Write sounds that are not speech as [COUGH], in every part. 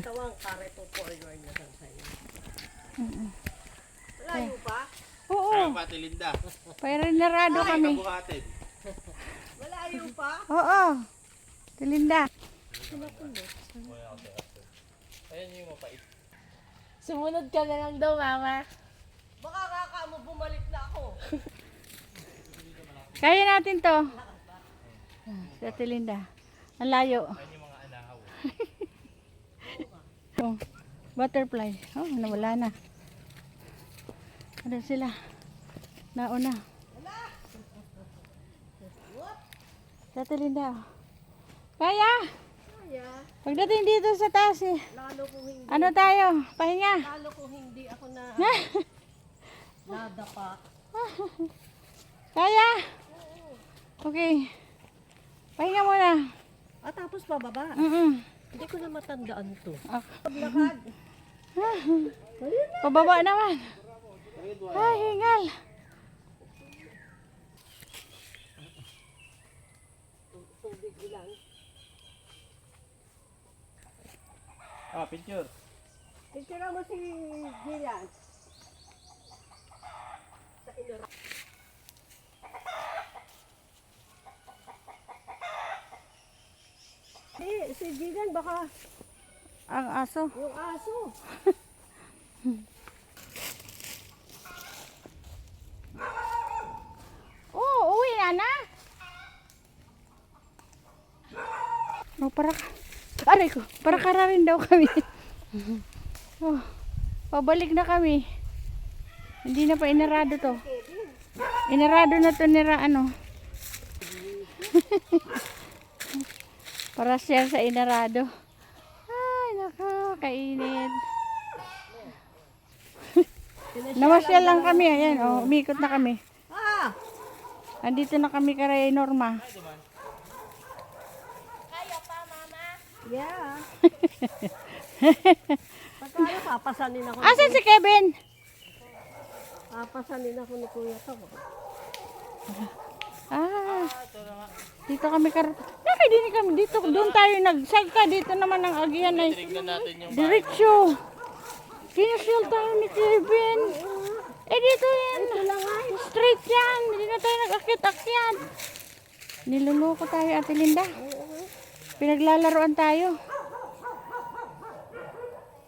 tawang kare to corridor na sa sa'yo. Malayo pa? Oo, Ayaw pati Linda. pairinarado kami. Kabuhatin. Malayo pa? Oo. Tilinda. Ayan yung mapait. Sumunod ka na lang daw, mama. Baka kaka mo bumalik na ako. Kaya natin to. Sa Tilinda. Ang layo. Ayan yung mga anahaw. [LAUGHS] Oh, butterfly. Oh, nawala na. Ano sila? Nauna. Sa Tilinda. oh. Kaya! Kaya, Pagdating dito sa taas eh. lalo kung hindi, Ano tayo? Pahinga. lalo kung hindi ako na [LAUGHS] nadapa. Kaya! Okay. Pahinga muna. Ah, tapos pababa. Mm-mm. Hindi ko na matandaan to. Ah. Paglakad. Pababa naman. Ay, hingal. Tubig lang. Ah, picture. Picture mo si Gilan. Gilan baka Ang aso. yung aso. [LAUGHS] Oh, uwi na na. Oh, para ka. Aray ko, para kara rin daw kami. [LAUGHS] oh, pabalik na kami. Hindi na pa inarado to. Inarado na to nira ano. [LAUGHS] para share sa inarado. Ay, nako, kainit. Namasyal lang kami, ayan, oh, umikot na kami. Ah! Andito na kami kay Norma. Yeah. [LAUGHS] Pagkano papasanin ako. Asan si Kevin? Papasanin ako ni Kuya to. Ah, dito kami kar... Bakit din kami dito? Doon tayo nagsagka. Dito naman ang agihan ay Tignan natin yung diretso. Pinasyal tayo ni Kevin. Eh dito yan. Straight yan. Hindi na tayo nag-akit-akyat. Niluloko tayo, Ate Linda. Pinaglalaroan tayo.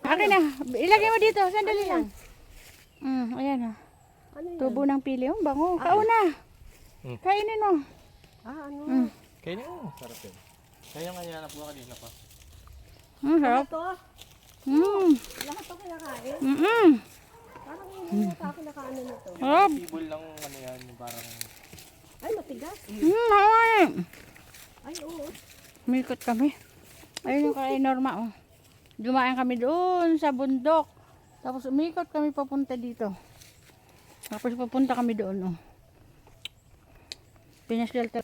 Akin na. Ilagay mo dito. Sandali lang. Mm, ayan ah. Ano? Tubo ng pili. Oh, bango. Kauna. Hmm. Kainin mo. Ah, ano? Mm. Kaya niyo. Sarap yun. Kaya nga yan po kanina pa. Mm, sarap. Ito, Mm. lahat to kinakain. Mm -mm. Parang hindi mo pa kinakaano na to. Sarap. Tibol lang ano yan. Parang Ay, matigas. Mm, haway. Ay, oo. Umikot kami. Ayun yung kay Norma, oh. Dumaan kami doon sa bundok. Tapos umikot kami papunta dito. Tapos papunta kami doon, oh. Pinashelter.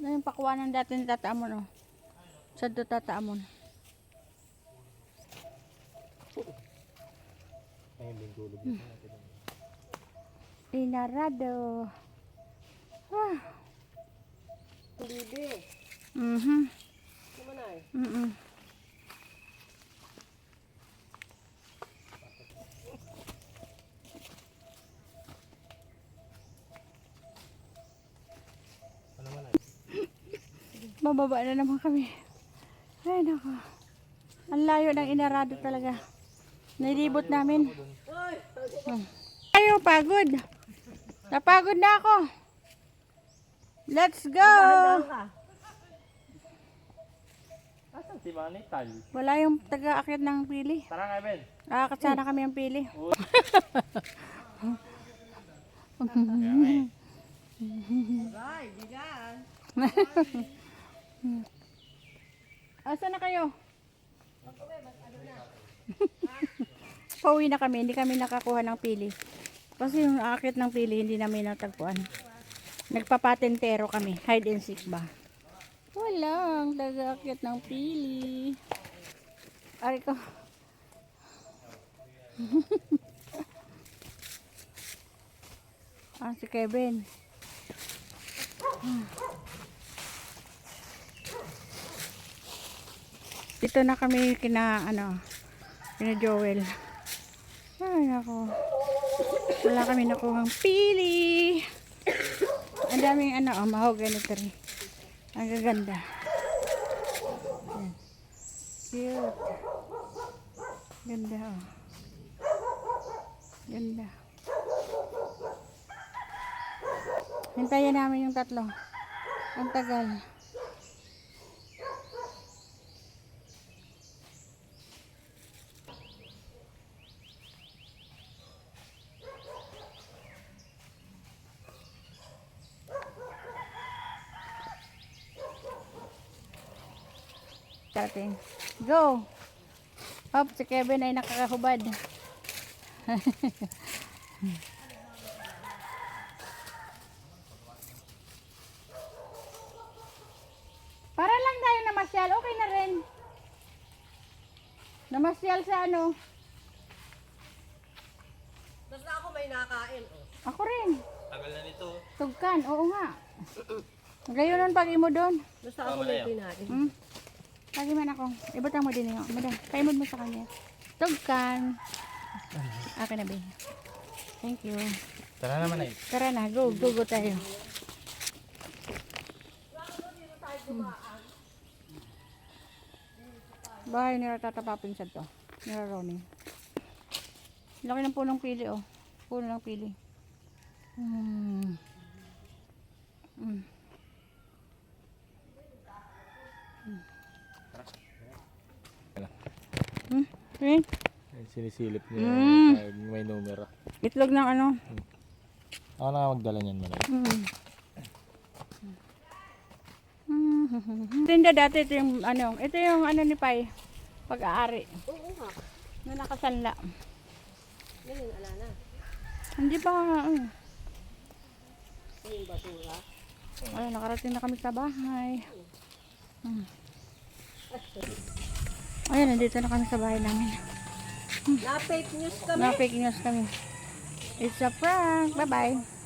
Na yung pakuwanan dati ni Tata Amon, oh. Sa do Tata Amon. ayun Hmm. Inarado. Ah. Bibi. Mhm. Kumanay. Mm Bababa na naman kami. Ay, nako. Ang layo ng inarado talaga. Nailibot namin. Hmm. Ayo, pagod. Napagod na ako. Let's go! Asan si Manny? Tal. Wala yung taga-akit ng pili. Tara nga, Ben. Aakat sana kami ang pili. [LAUGHS] Ay, bigan. Asa na kayo? [LAUGHS] Pauwi na kami, hindi kami nakakuha ng pili. Kasi yung akit ng pili, hindi namin natagpuan. Nagpapatentero kami, hide and seek ba? Walang nag-akit ng pili. Ari ko. [LAUGHS] ah, si Kevin. Dito na kami kina, ano, kina Joel. Ay, nako. Wala kami nakuhang pili. Ang daming, ano, oh, mahogany tree. Ang gaganda. Yan. Cute. Ganda, oh. Ganda. Hintayin namin yung tatlo. Ang tagal. Starting. Go! Up, si Kevin ay nakakahubad. [LAUGHS] Para lang tayo namasyal, okay na rin. Namasyal sa ano. Basta ako may nakain. Oh. Ako rin. Tagal na nito. Tugkan, oo nga. Gayon nun pag imo doon. Basta ako may kinain. Hmm? Lagi man ako. Ibutang mo din yung. Madam, kaimod mo sa kanya. Tugkan. Akin na, babe. Thank you. Tara naman ay. Tara na, go, go, go tayo. Bahay nila tatapapin sa to. Nila Ronnie. Laki ng punong pili, oh. Puno ng pili. Hmm. Hmm. Hmm. Hmm. Sinisilip niya Mm. pag may numero. Itlog ng ano? Ako na nga magdala niyan man ay. Mm. [LAUGHS] Tinda dati ito yung ano, ito yung ano ni Pai, pag-aari, Oo nga. na nakasanla. Ngayon, ala na. Hindi pa, ano, Yung basura. ano, nakarating na kami sa bahay. Hmm. Ayan, nandito na kami sa bahay namin. Na fake news kami. Na fake news kami. It's a prank. Bye-bye.